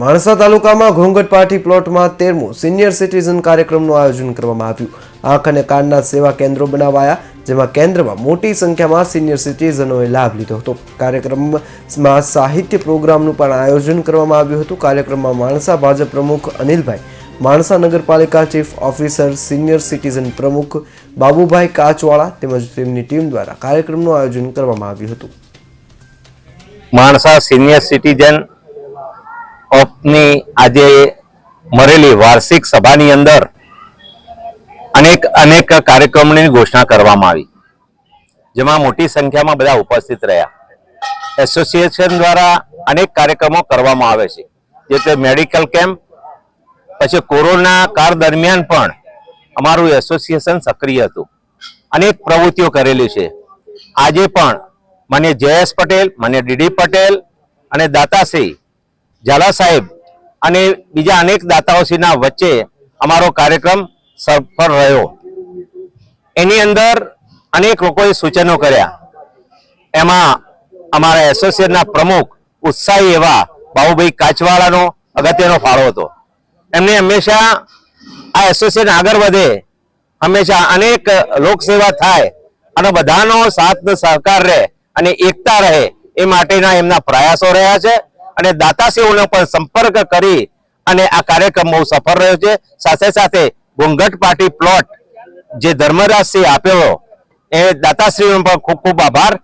માણસા તાલુકામાં ઘોંઘટ પાર્ટી પ્લોટમાં તેરમું senior citizen કાર્યક્રમનું આયોજન કરવામાં આવ્યું. આંખ અને કાનના સેવા કેન્દ્રો બનાવાયા, જેમાં કેન્દ્રમાં મોટી સંખ્યામાં સિનિયર સિટીઝનોએ લાભ લીધો હતો. કાર્યક્રમમાં સાહિત્ય પ્રોગ્રામનું પણ આયોજન કરવામાં આવ્યું હતું. કાર્યક્રમમાં માણસા ભાજપ પ્રમુખ અનિલભાઈ, માણસા નગરપાલિકા ચીફ ઓફિસર સિનિયર સિટીઝન પ્રમુખ બાબુભાઈ કાચવાળા તેમજ તેમની ટીમ દ્વારા કાર્યક્રમનું આયોજન કરવામાં આવ્યું હતું. માણસા સિનિયર સિટીઝન ઓફની આજે મળેલી વાર્ષિક સભાની અંદર અનેક અનેક કાર્યક્રમોની ઘોષણા કરવામાં આવી. જેમાં મોટી સંખ્યામાં બધા ઉપસ્થિત રહ્યા. એસોસિએશન દ્વારા અનેક કાર્યક્રમો કરવામાં આવે છે. જે તે મેડિકલ કેમ્પ, પછી કોરોના કાળ દરમિયાન પણ અમારું એસોસિએશન સક્રિય હતું. અનેક પ્રવૃત્તિઓ કરેલી છે. આજે પણ મને જયેશ પટેલ, મને ડીડી પટેલ અને દાતાશ્રી ઝાલા સાહેબ અને બીજા અનેક દાતાઓશ્રીના વચ્ચે અમારો કાર્યક્રમ સફળ રહ્યો. એની અંદર અનેક લોકોએ સૂચનો કર્યા. એમાં અમારા એસોસિએશનના પ્રમુખ ઉત્સાહી એવા બાબુભાઈ કાચવાળાનો અગત્યનો ફાળો હતો. એમને હંમેશા આ એસોસિએશન આગળ વધે, હંમેશા અનેક લોકસેવા થાય અને બધાનો સાથ સહકાર રહે અને એકતા રહે એ માટેના એમના પ્રયાસો રહ્યા છે. અને દાતાશ્રીઓનો પણ સંપર્ક કરી અને આ કાર્યક્રમ બહુ સફળ રહ્યો છે. સાથે સાથે ઘોંઘટ પાર્ટી પ્લોટ જે ધર્મરાજસિંહ આપ્યો એ દાતાશ્રીઓનો પણ ખૂબ ખૂબ આભાર.